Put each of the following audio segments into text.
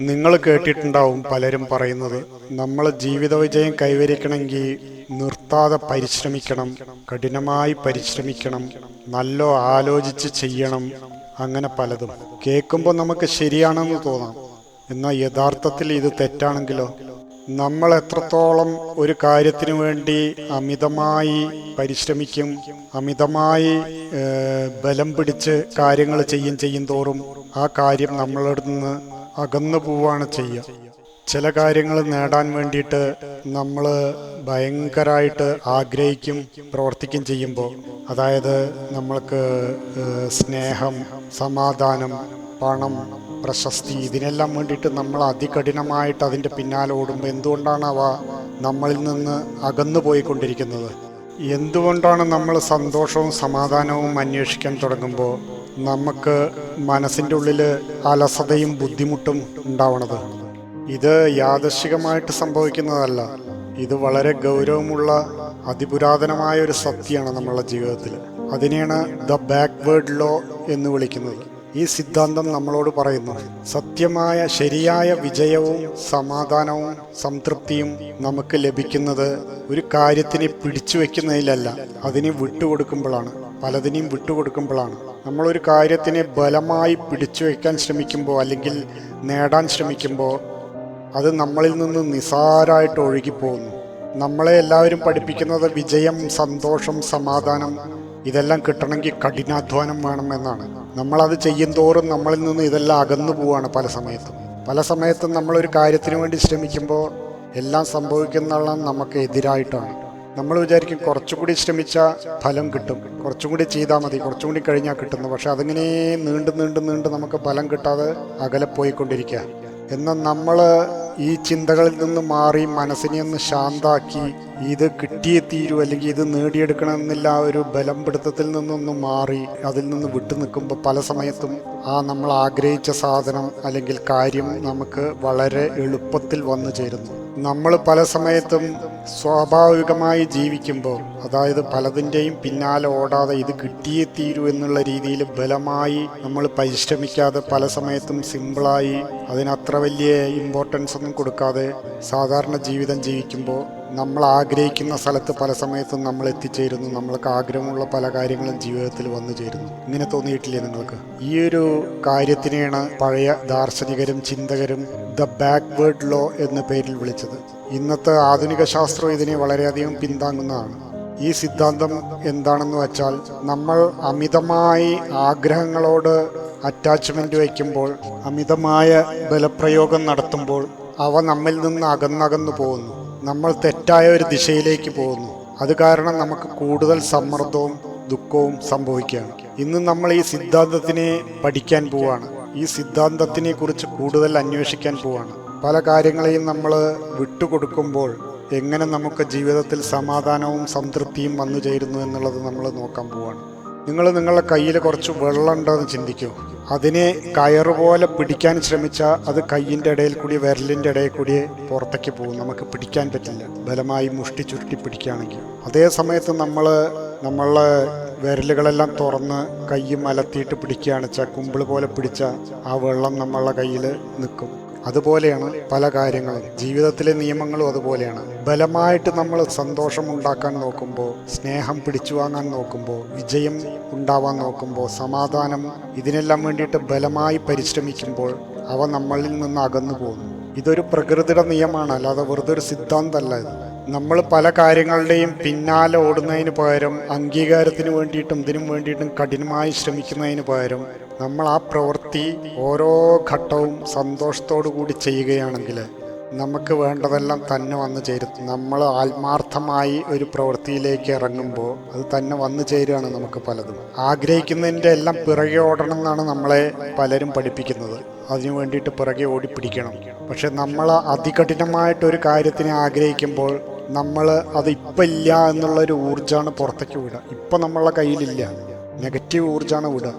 നിങ്ങൾ കേട്ടിട്ടുണ്ടാവും പലരും പറയുന്നത്. നമ്മൾ ജീവിത വിജയം കൈവരിക്കണമെങ്കിൽ നിർത്താതെ പരിശ്രമിക്കണം കഠിനമായി പരിശ്രമിക്കണം നല്ലോ ആലോചിച്ച് ചെയ്യണം അങ്ങനെ പലതും. കേൾക്കുമ്പോൾ നമുക്ക് ശരിയാണെന്ന് തോന്നാം. എന്നാൽ യഥാർത്ഥത്തിൽ ഇത് തെറ്റാണെങ്കിലോ? നമ്മൾ എത്രത്തോളം ഒരു കാര്യത്തിന് വേണ്ടി അമിതമായി പരിശ്രമിക്കും അമിതമായി ബലം പിടിച്ച് കാര്യങ്ങൾ ചെയ്യും ചെയ്യും തോറും ആ കാര്യം നമ്മളുടെ നിന്ന് അകന്നു പോവാണ് ചെയ്യുക ചില കാര്യങ്ങൾ നേടാൻ വേണ്ടിയിട്ട് നമ്മൾ ഭയങ്കരമായിട്ട് ആഗ്രഹിക്കും പ്രവർത്തിക്കും ചെയ്യുമ്പോൾ അതായത് നമ്മൾക്ക് സ്നേഹം സമാധാനം പണം പ്രശസ്തി ഇതിനെല്ലാം വേണ്ടിയിട്ട് നമ്മൾ അതികഠിനമായിട്ട് അതിന്റെ പിന്നാലെ ഓടുമ്പോൾ എന്തുകൊണ്ടാണ് അവ നമ്മളിൽ നിന്ന് അകന്നു പോയിക്കൊണ്ടിരിക്കുന്നത്? എന്തുകൊണ്ടാണ് നമ്മൾ സന്തോഷവും സമാധാനവും അന്വേഷിക്കാൻ തുടങ്ങുമ്പോൾ നമുക്ക് മനസ്സിന്റെ ഉള്ളിൽ അലസതയും ബുദ്ധിമുട്ടും ഉണ്ടാവണത്. ഇത് യാദർശികമായിട്ട് സംഭവിക്കുന്നതല്ല. ഇത് വളരെ ഗൗരവമുള്ള അതിപുരാതനമായ ഒരു സത്യമാണ് നമ്മളുടെ ജീവിതത്തിൽ അതിനെയാണ് ദ ബാക്ക്വേർഡ് ലോ എന്ന് വിളിക്കുന്നത്. ഈ സിദ്ധാന്തം നമ്മളോട് പറയുന്നു സത്യമായ ശരിയായ വിജയവും സമാധാനവും സംതൃപ്തിയും നമുക്ക് ലഭിക്കുന്നത് ഒരു കാര്യത്തിനെ പിടിച്ചു വെക്കുന്നതിലല്ല അതിനെ വിട്ടുകൊടുക്കുമ്പോഴാണ്. പലതിനെയും വിട്ടുകൊടുക്കുമ്പോഴാണ്. നമ്മളൊരു കാര്യത്തിനെ ബലമായി പിടിച്ചു വയ്ക്കാൻ ശ്രമിക്കുമ്പോൾ അല്ലെങ്കിൽ നേടാൻ ശ്രമിക്കുമ്പോൾ അത് നമ്മളിൽ നിന്ന് നിസാരായിട്ട് ഒഴുകിപ്പോകുന്നു. നമ്മളെ എല്ലാവരും പഠിപ്പിക്കുന്നത് വിജയം സന്തോഷം സമാധാനം ഇതെല്ലാം കിട്ടണമെങ്കിൽ കഠിനാധ്വാനം വേണം എന്നാണ്. നമ്മളത് ചെയ്യും തോറും നമ്മളിൽ നിന്ന് ഇതെല്ലാം അകന്നു പോവാണ് പല സമയത്തും. പല സമയത്തും നമ്മളൊരു കാര്യത്തിന് വേണ്ടി ശ്രമിക്കുമ്പോൾ എല്ലാം സംഭവിക്കുന്നുള്ള നമുക്ക് എതിരായിട്ടാണ്. നമ്മൾ വിചാരിക്കും കുറച്ചും കൂടി ശ്രമിച്ചാൽ ഫലം കിട്ടും. കുറച്ചും കൂടി ചെയ്താൽ മതി. കുറച്ചും കൂടി കഴിഞ്ഞാൽ കിട്ടുന്നു. പക്ഷെ അതിങ്ങനെ നീണ്ട് നീണ്ട് നീണ്ട് നമുക്ക് ഫലം കിട്ടാതെ അകലെ പോയിക്കൊണ്ടിരിക്കുക. എന്നാൽ നമ്മൾ ഈ ചിന്തകളിൽ നിന്ന് മാറി മനസ്സിനെ ഒന്ന് ശാന്താക്കി ഇത് കിട്ടിയേ തീരൂ അല്ലെങ്കിൽ ഇത് നേടിയെടുക്കണമെന്നില്ല ഒരു ബലം പിടുത്തത്തിൽ നിന്നൊന്ന് മാറി അതിൽ നിന്ന് വിട്ടു നിൽക്കുമ്പോൾ പല സമയത്തും ആ നമ്മൾ ആഗ്രഹിച്ച സാധനം അല്ലെങ്കിൽ കാര്യം നമുക്ക് വളരെ എളുപ്പത്തിൽ വന്നു ചേരുന്നു. നമ്മൾ പല സമയത്തും സ്വാഭാവികമായി ജീവിക്കുമ്പോൾ അതായത് പലതിന്റെയും പിന്നാലെ ഓടാതെ ഇത് കിട്ടിയേ തീരൂ എന്നുള്ള രീതിയിൽ ബലമായി നമ്മൾ പരിശ്രമിക്കാതെ പല സമയത്തും സിമ്പിളായി അതിനത്ര വലിയ ഇമ്പോർട്ടൻസ് ഒന്നും കൊടുക്കാതെ സാധാരണ ജീവിതം ജീവിക്കുമ്പോൾ നമ്മൾ ആഗ്രഹിക്കുന്ന സ്ഥലത്ത് പല സമയത്തും നമ്മൾ എത്തിച്ചേരുന്നു. നമ്മൾക്ക് ആഗ്രഹമുള്ള പല കാര്യങ്ങളും ജീവിതത്തിൽ വന്നു ചേരുന്നു. ഇങ്ങനെ തോന്നിയിട്ടില്ലേ നിങ്ങൾക്ക്? ഈ ഒരു കാര്യത്തിനെയാണ് പഴയ ദാർശനികരും ചിന്തകരും ദ ബാക്ക്വേർഡ് ലോ എന്ന പേരിൽ വിളിച്ചത്. ഇന്നത്തെ ആധുനിക ശാസ്ത്രം ഇതിനെ വളരെയധികം പിന്താങ്ങുന്നതാണ്. ഈ സിദ്ധാന്തം എന്താണെന്ന് വെച്ചാൽ നമ്മൾ അമിതമായി ആഗ്രഹങ്ങളോട് അറ്റാച്ച്മെന്റ് വയ്ക്കുമ്പോൾ അമിതമായ ബലപ്രയോഗം നടത്തുമ്പോൾ അവ നമ്മിൽ നിന്ന് അകന്നകന്നു പോകുന്നു. നമ്മൾ തെറ്റായ ഒരു ദിശയിലേക്ക് പോകുന്നു. അത് കാരണം നമുക്ക് കൂടുതൽ സമ്മർദ്ദവും ദുഃഖവും സംഭവിക്കുകയാണ്. ഇന്ന് നമ്മൾ ഈ സിദ്ധാന്തത്തിനെ പഠിക്കാൻ പോവാണ്. ഈ സിദ്ധാന്തത്തിനെ കുറിച്ച് കൂടുതൽ അന്വേഷിക്കാൻ പോവാണ്. പല കാര്യങ്ങളെയും നമ്മൾ വിട്ടുകൊടുക്കുമ്പോൾ എങ്ങനെ നമുക്ക് ജീവിതത്തിൽ സമാധാനവും സംതൃപ്തിയും വന്നു ചേരുന്നു എന്നുള്ളത് നമ്മൾ നോക്കാൻ പോവാണ്. നിങ്ങൾ നിങ്ങളുടെ കയ്യിൽ കുറച്ച് വെള്ളം ഉണ്ടെന്ന് ചിന്തിക്കൂ. അതിനെ കയറുപോലെ പിടിക്കാൻ ശ്രമിച്ചാൽ അത് കയ്യിന്റെ ഇടയിൽ കൂടി വിരലിന്റെ ഇടയിൽ കൂടി പുറത്തേക്ക് പോകും. നമുക്ക് പിടിക്കാൻ പറ്റില്ല. ബലമായി മുഷ്ടി ചുരുട്ടി പിടിക്കുകയാണെങ്കിൽ. അതേ സമയത്ത് നമ്മൾ നമ്മളെ വിരലുകളെല്ലാം തുറന്ന് കൈ അലത്തിയിട്ട് പിടിക്കുകയാണ് വെച്ചാൽ കുമ്പിൾ പോലെ പിടിച്ച ആ വെള്ളം നമ്മളുടെ കയ്യിൽ നിൽക്കും. അതുപോലെയാണ് പല കാര്യങ്ങളും. ജീവിതത്തിലെ നിയമങ്ങളും അതുപോലെയാണ്. ബലമായിട്ട് നമ്മൾ സന്തോഷം ഉണ്ടാക്കാൻ നോക്കുമ്പോൾ സ്നേഹം പിടിച്ചു വാങ്ങാൻ നോക്കുമ്പോൾ വിജയം ഉണ്ടാവാൻ നോക്കുമ്പോൾ സമാധാനം ഇതിനെല്ലാം വേണ്ടിയിട്ട് ബലമായി പരിശ്രമിക്കുമ്പോൾ അവ നമ്മളിൽ നിന്ന് അകന്നു പോകുന്നു. ഇതൊരു പ്രകൃതിയുടെ നിയമമാണ്. അല്ലാതെ വെറുതെ ഒരു സിദ്ധാന്തമല്ല ഇത്. നമ്മൾ പല കാര്യങ്ങളുടെയും പിന്നാലെ ഓടുന്നതിന് പകരം അംഗീകാരത്തിന് വേണ്ടിയിട്ടും ഇതിനും വേണ്ടിയിട്ടും കഠിനമായി ശ്രമിക്കുന്നതിന് പകരം നമ്മൾ ആ പ്രവൃത്തി ഓരോ ഘട്ടവും സന്തോഷത്തോടു കൂടി ചെയ്യുകയാണെങ്കിൽ നമുക്ക് വേണ്ടതെല്ലാം തന്നെ വന്നു ചേരും. നമ്മൾ ആത്മാർത്ഥമായി ഒരു പ്രവൃത്തിയിലേക്ക് ഇറങ്ങുമ്പോൾ അത് തന്നെ വന്നു ചേരുകയാണ് നമുക്ക് പലതും. ആഗ്രഹിക്കുന്നതിന്റെ എല്ലാം പിറകെ ഓടണം എന്നാണ് നമ്മളെ പലരും പഠിപ്പിക്കുന്നത്. അതിനു വേണ്ടിയിട്ട് പിറകെ ഓടി പിടിക്കണം പക്ഷെ നമ്മൾ അതികഠിനമായിട്ട് ഒരു കാര്യത്തിനെ ആഗ്രഹിക്കുമ്പോൾ നമ്മൾ അത് ഇപ്പം ഇല്ല എന്നുള്ളൊരു ഊർജമാണ് പുറത്തേക്ക് വിടുക. ഇപ്പം നമ്മളെ കയ്യിലില്ല. നെഗറ്റീവ് ഊർജമാണ് വിടുക.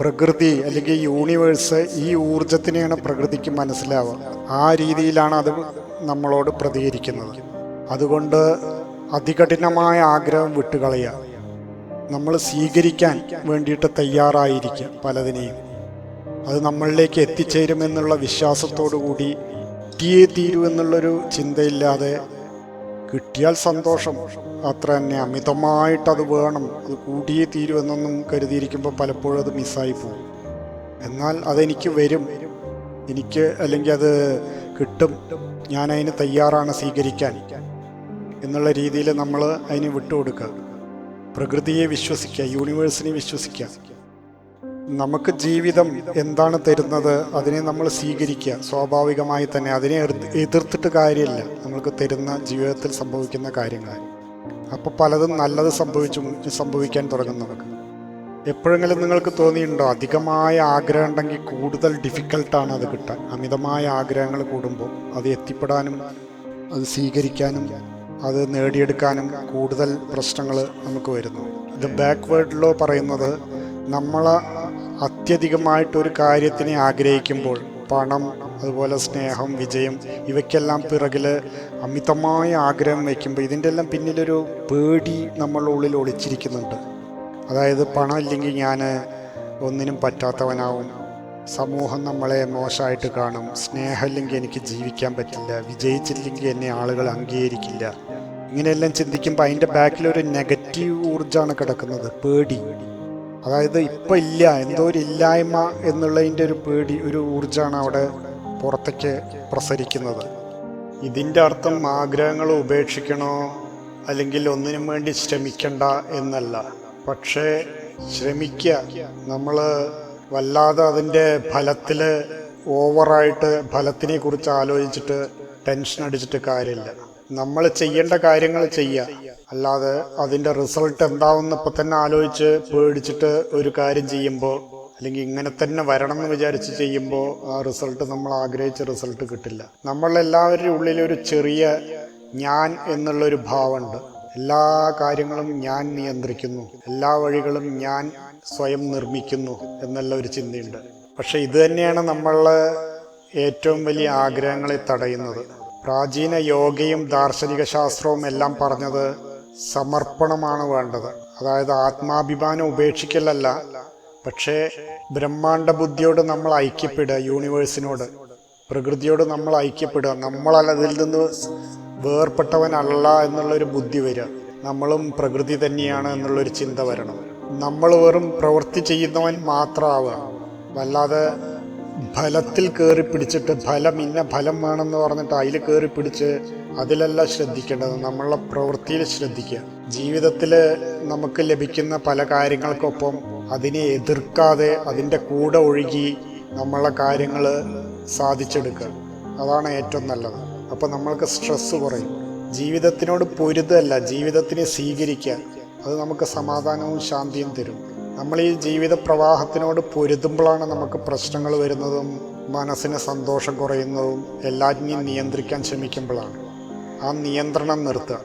പ്രകൃതി അല്ലെങ്കിൽ യൂണിവേഴ്സ് ഈ ഊർജത്തിനെയാണ് പ്രകൃതിക്ക് മനസ്സിലാവുക. ആ രീതിയിലാണ് അത് നമ്മളോട് പ്രതികരിക്കുന്നത്. അതുകൊണ്ട് അതികഠിനമായ ആഗ്രഹം വിട്ടുകളയുക. നമ്മൾ സ്വീകരിക്കാൻ വേണ്ടിയിട്ട് തയ്യാറായിരിക്കുക പലതിനെയും. അത് നമ്മളിലേക്ക് എത്തിച്ചേരുമെന്നുള്ള വിശ്വാസത്തോടു കൂടി എത്തിയേ തീരൂ ചിന്തയില്ലാതെ കിട്ടിയാൽ സന്തോഷം. അത്ര തന്നെ അമിതമായിട്ട് അത് വേണം. അത് കൂടിയേ തീരുമെന്നൊന്നും കരുതിയിരിക്കുമ്പോൾ പലപ്പോഴും അത് മിസ്സായി പോകും. എന്നാൽ അതെനിക്ക് വരും. എനിക്ക് അല്ലെങ്കിൽ അത് കിട്ടും. ഞാൻ അതിന് തയ്യാറാണ് സ്വീകരിക്കാൻ എന്നുള്ള രീതിയിൽ നമ്മൾ അതിന് വിട്ടുകൊടുക്കുക. പ്രകൃതിയെ വിശ്വസിക്കുക. യൂണിവേഴ്സിനെ വിശ്വസിക്കുക. നമുക്ക് ജീവിതം എന്താണ് തരുന്നത് അതിനെ നമ്മൾ സ്വീകരിക്കുക. സ്വാഭാവികമായി തന്നെ അതിനെ എതിർത്തിട്ട് കാര്യമില്ല. നമ്മൾക്ക് തരുന്ന ജീവിതത്തിൽ സംഭവിക്കുന്ന കാര്യങ്ങൾ. അപ്പോൾ പലതും നല്ലത് സംഭവിച്ചു സംഭവിക്കാൻ തുടങ്ങും നമുക്ക് എപ്പോഴെങ്കിലും നിങ്ങൾക്ക് തോന്നിയിട്ടുണ്ടോ? അധികമായ ആഗ്രഹം ഉണ്ടെങ്കിൽ കൂടുതൽ ഡിഫിക്കൽട്ടാണ് അത് കിട്ടാൻ. അമിതമായ ആഗ്രഹങ്ങൾ കൂടുമ്പോൾ അത് എത്തിപ്പെടാനും അത് സ്വീകരിക്കാനും അത് നേടിയെടുക്കാനും കൂടുതൽ പ്രശ്നങ്ങൾ നമുക്ക് വരുന്നു. ഇത് ബാക്ക്വേർഡ് ലോ പറയുന്നത് നമ്മൾ അത്യധികമായിട്ടൊരു കാര്യത്തിനെ ആഗ്രഹിക്കുമ്പോൾ പണം അതുപോലെ സ്നേഹം വിജയം ഇവയ്ക്കെല്ലാം പിറകിൽ അമിതമായ ആഗ്രഹം വയ്ക്കുമ്പോൾ ഇതിന്റെ എല്ലാം പിന്നിലൊരു പേടി നമ്മളുടെ ഉള്ളിൽ ഒളിച്ചിരിക്കുന്നുണ്ട്. അതായത് പണം ഇല്ലെങ്കിൽ ഞാൻ ഒന്നിനും പറ്റാത്തവനാവും. സമൂഹം നമ്മളെ മോശമായിട്ട് കാണും. സ്നേഹമില്ലെങ്കിൽ എനിക്ക് ജീവിക്കാൻ പറ്റില്ല. വിജയിച്ചില്ലെങ്കിൽ എന്നെ ആളുകൾ അംഗീകരിക്കില്ല. ഇങ്ങനെയെല്ലാം ചിന്തിക്കുമ്പോൾ അതിന്റെ ബാക്കിലൊരു നെഗറ്റീവ് ഊർജമാണ് കിടക്കുന്നത്. പേടി. അതായത് ഇപ്പം ഇല്ല എന്തോ ഒരു ഇല്ലായ്മ എന്നുള്ളതിന്റെ ഒരു പേടി ഒരു ഊർജമാണ് അവിടെ പുറത്തേക്ക് പ്രസരിക്കുന്നത്. ഇതിന്റെ അർത്ഥം ആഗ്രഹങ്ങൾ ഉപേക്ഷിക്കണോ അല്ലെങ്കിൽ ഒന്നിനും വേണ്ടി ശ്രമിക്കണ്ട എന്നല്ല. പക്ഷേ ശ്രമിക്കുക നമ്മൾ വല്ലാതെ അതിന്റെ ഫലത്തിൽ ഓവറായിട്ട് ഫലത്തിനെ കുറിച്ച് ആലോചിച്ചിട്ട് ടെൻഷൻ അടിച്ചിട്ട് കാര്യമില്ല. നമ്മൾ ചെയ്യേണ്ട കാര്യങ്ങൾ ചെയ്യുക. അല്ലാതെ അതിന്റെ റിസൾട്ട് എന്താവുമെന്ന് ഇപ്പൊ തന്നെ ആലോചിച്ച് പേടിച്ചിട്ട് ഒരു കാര്യം ചെയ്യുമ്പോൾ അല്ലെങ്കിൽ ഇങ്ങനെ തന്നെ വരണം എന്ന് വിചാരിച്ച് ചെയ്യുമ്പോൾ ആ റിസൾട്ട് നമ്മൾ ആഗ്രഹിച്ച റിസൾട്ട് കിട്ടില്ല. നമ്മളെല്ലാവരുടെ ഉള്ളിൽ ഒരു ചെറിയ ഞാൻ എന്നുള്ളൊരു ഭാവമുണ്ട്. എല്ലാ കാര്യങ്ങളും ഞാൻ നിയന്ത്രിക്കുന്നു. എല്ലാ വഴികളും ഞാൻ സ്വയം നിർമ്മിക്കുന്നു എന്നുള്ള ഒരു ചിന്തയുണ്ട്. പക്ഷെ ഇത് തന്നെയാണ് നമ്മളെ ഏറ്റവും വലിയ ആഗ്രഹങ്ങളെ തടയുന്നത്. പ്രാചീന യോഗയും ദാർശനിക ശാസ്ത്രവും എല്ലാം പറഞ്ഞത് സമർപ്പണമാണ് വേണ്ടത്. അതായത് ആത്മാഭിമാനം ഉപേക്ഷിക്കലല്ല. പക്ഷേ ബ്രഹ്മാണ്ട ബുദ്ധിയോട് നമ്മൾ ഐക്യപ്പെടുക യൂണിവേഴ്സിനോട്. പ്രകൃതിയോട് നമ്മൾ ഐക്യപ്പെടുക. നമ്മൾ അതിൽ നിന്ന് വേർപെട്ടവനല്ല എന്നുള്ളൊരു ബുദ്ധി വരിക. നമ്മളും പ്രകൃതി തന്നെയാണ് എന്നുള്ളൊരു ചിന്ത വരണം. നമ്മൾ വെറും പ്രവൃത്തി ചെയ്യുന്നവൻ മാത്രമാവുക വല്ലാതെ ഫലത്തിൽ കയറി പിടിച്ചിട്ട് ഫലം ഇന്ന ഫലം വേണമെന്ന് പറഞ്ഞിട്ട് അതിൽ കയറി പിടിച്ച് അതിലല്ല ശ്രദ്ധിക്കേണ്ടത്. നമ്മളുടെ പ്രവൃത്തിയിൽ ശ്രദ്ധിക്കുക. ജീവിതത്തിൽ നമുക്ക് ലഭിക്കുന്ന പല കാര്യങ്ങൾക്കൊപ്പം അതിനെ എതിർക്കാതെ അതിന്റെ കൂടെ ഒഴുകി നമ്മളെ കാര്യങ്ങൾ സാധിച്ചെടുക്കുക. അതാണ് ഏറ്റവും നല്ലത്. അപ്പോൾ നമ്മൾക്ക് സ്ട്രെസ്സ് കുറയും. ജീവിതത്തിനോട് പൊരുതല്ല. ജീവിതത്തിനെ സ്വീകരിക്കുക. അത് നമുക്ക് സമാധാനവും ശാന്തിയും തരും. നമ്മൾ ഈ ജീവിത പ്രവാഹത്തിനോട് പൊരുതുമ്പോഴാണ് നമുക്ക് പ്രശ്നങ്ങൾ വരുന്നതും മനസ്സിന് സന്തോഷം കുറയുന്നതും എല്ലാറ്റിനെയും നിയന്ത്രിക്കാൻ ശ്രമിക്കുമ്പോഴാണ്. ആ നിയന്ത്രണം നിർത്തുക.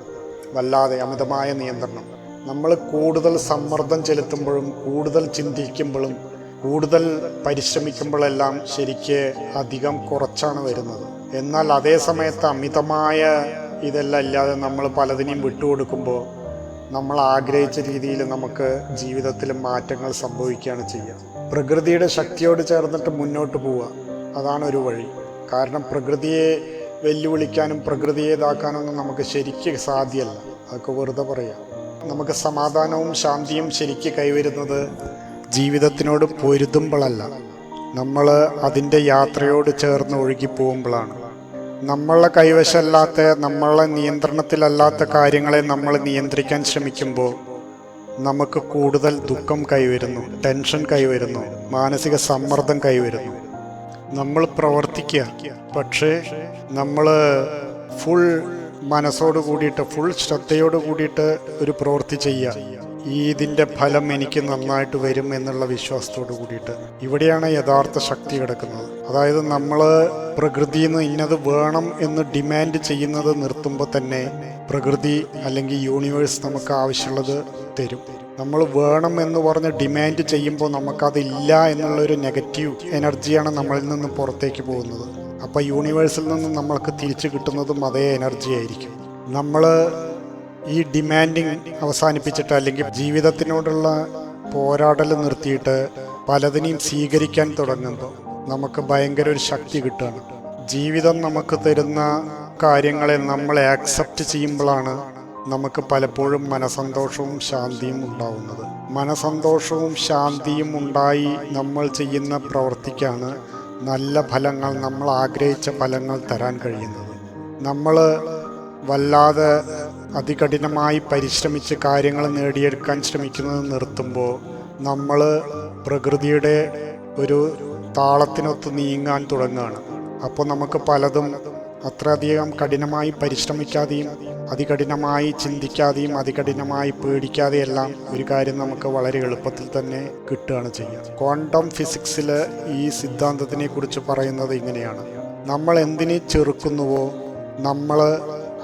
വല്ലാതെ അമിതമായ നിയന്ത്രണം. നമ്മൾ കൂടുതൽ സമ്മർദ്ദം ചെലുത്തുമ്പോഴും കൂടുതൽ ചിന്തിക്കുമ്പോഴും കൂടുതൽ പരിശ്രമിക്കുമ്പോഴെല്ലാം ശരിക്ക് അധികം കുറച്ചാണ് വരുന്നത്. എന്നാൽ അതേ സമയത്ത് അമിതമായ ഇതെല്ലാം ഇല്ലാതെ നമ്മൾ പലതിനെയും വിട്ടുകൊടുക്കുമ്പോൾ നമ്മൾ ആഗ്രഹിച്ച രീതിയിൽ നമുക്ക് ജീവിതത്തിൽ മാറ്റങ്ങൾ സംഭവിക്കുകയാണ് ചെയ്യുക. പ്രകൃതിയുടെ ശക്തിയോട് ചേർന്നിട്ട് മുന്നോട്ട് പോവുക. അതാണ് ഒരു വഴി. കാരണം പ്രകൃതിയെ വെല്ലുവിളിക്കാനും പ്രകൃതിയെ ഇതാക്കാനൊന്നും നമുക്ക് ശരിക്ക് സാധ്യമല്ല. അതൊക്കെ വെറുതെ പറയാം. നമുക്ക് സമാധാനവും ശാന്തിയും ശരിക്ക് കൈവരുന്നത് ജീവിതത്തിനോട് പൊരുതുമ്പോഴല്ല. നമ്മൾ അതിന്റെ യാത്രയോട് ചേർന്ന് ഒഴുകി പോകുമ്പോഴാണ് നമ്മളെ കൈവശമല്ലാത്ത നമ്മളെ നിയന്ത്രണത്തിലല്ലാത്ത കാര്യങ്ങളെ നമ്മൾ നിയന്ത്രിക്കാൻ ശ്രമിക്കുമ്പോൾ നമുക്ക് കൂടുതൽ ദുഃഖം കൈവരുന്നു ടെൻഷൻ കൈവരുന്നു മാനസിക സമ്മർദ്ദം കൈവരുന്നു. നമ്മൾ പ്രവർത്തിക്കുക. പക്ഷേ നമ്മൾ ഫുൾ മനസ്സോട് കൂടിയിട്ട് ഫുൾ ശ്രദ്ധയോട് കൂടിയിട്ട് ഒരു പ്രവൃത്തി ചെയ്യുക. ഈ ഇതിന്റെ ഫലം എനിക്ക് നന്നായിട്ട് വരും എന്നുള്ള വിശ്വാസത്തോട് കൂടിയിട്ട്. ഇവിടെയാണ് യഥാർത്ഥ ശക്തി കിടക്കുന്നത്. അതായത് നമ്മൾ പ്രകൃതിയിൽ നിന്ന് ഇന്നത് വേണം എന്ന് ഡിമാൻഡ് ചെയ്യുന്നത് നിർത്തുമ്പോൾ തന്നെ പ്രകൃതി അല്ലെങ്കിൽ യൂണിവേഴ്സ് നമുക്ക് ആവശ്യമുള്ളത് തരും. നമ്മൾ വേണം എന്ന് പറഞ്ഞ് ഡിമാൻഡ് ചെയ്യുമ്പോൾ നമുക്കതില്ല എന്നുള്ളൊരു നെഗറ്റീവ് എനർജിയാണ് നമ്മളിൽ നിന്ന് പുറത്തേക്ക് പോകുന്നത്. അപ്പോൾ യൂണിവേഴ്സിൽ നിന്ന് നമ്മൾക്ക് തിരിച്ചു കിട്ടുന്നതും അതേ എനർജി ആയിരിക്കും. നമ്മൾ ഈ ഡിമാൻഡിങ് അവസാനിപ്പിച്ചിട്ട് അല്ലെങ്കിൽ ജീവിതത്തിനോടുള്ള പോരാടൽ നിർത്തിയിട്ട് പലതിനെയും സ്വീകരിക്കാൻ തുടങ്ങുമ്പോൾ നമുക്ക് ഭയങ്കര ഒരു ശക്തി കിട്ടുകയാണ്. ജീവിതം നമുക്ക് തരുന്ന കാര്യങ്ങളെ നമ്മൾ ആക്സെപ്റ്റ് ചെയ്യുമ്പോഴാണ് നമുക്ക് പലപ്പോഴും മനസന്തോഷവും ശാന്തിയും ഉണ്ടാവുന്നത്. മനസന്തോഷവും ശാന്തിയും ഉണ്ടായി നമ്മൾ ചെയ്യുന്ന പ്രവൃത്തിക്കാണ് നല്ല ഫലങ്ങൾ നമ്മൾ ആഗ്രഹിച്ച ഫലങ്ങൾ തരാൻ കഴിയുന്നത്. നമ്മൾ വല്ലാതെ അതികഠിനമായി പരിശ്രമിച്ച് കാര്യങ്ങൾ നേടിയെടുക്കാൻ ശ്രമിക്കുന്നത് നിർത്തുമ്പോൾ നമ്മൾ പ്രകൃതിയുടെ ഒരു താളത്തിനൊത്ത് നീങ്ങാൻ തുടങ്ങുകയാണ്. അപ്പോൾ നമുക്ക് പലതും അത്രയധികം കഠിനമായി പരിശ്രമിക്കാതെയും അതികഠിനമായി ചിന്തിക്കാതെയും അതികഠിനമായി പേടിക്കാതെയും എല്ലാം ഒരു കാര്യം നമുക്ക് വളരെ എളുപ്പത്തിൽ തന്നെ കിട്ടുകയാണ് ചെയ്യുക ക്വാണ്ടം ഫിസിക്സിൽ ഈ സിദ്ധാന്തത്തിനെ കുറിച്ച് പറയുന്നത് ഇങ്ങനെയാണ്. നമ്മൾ എന്തിനെ ചെറുക്കുന്നുവോ നമ്മൾ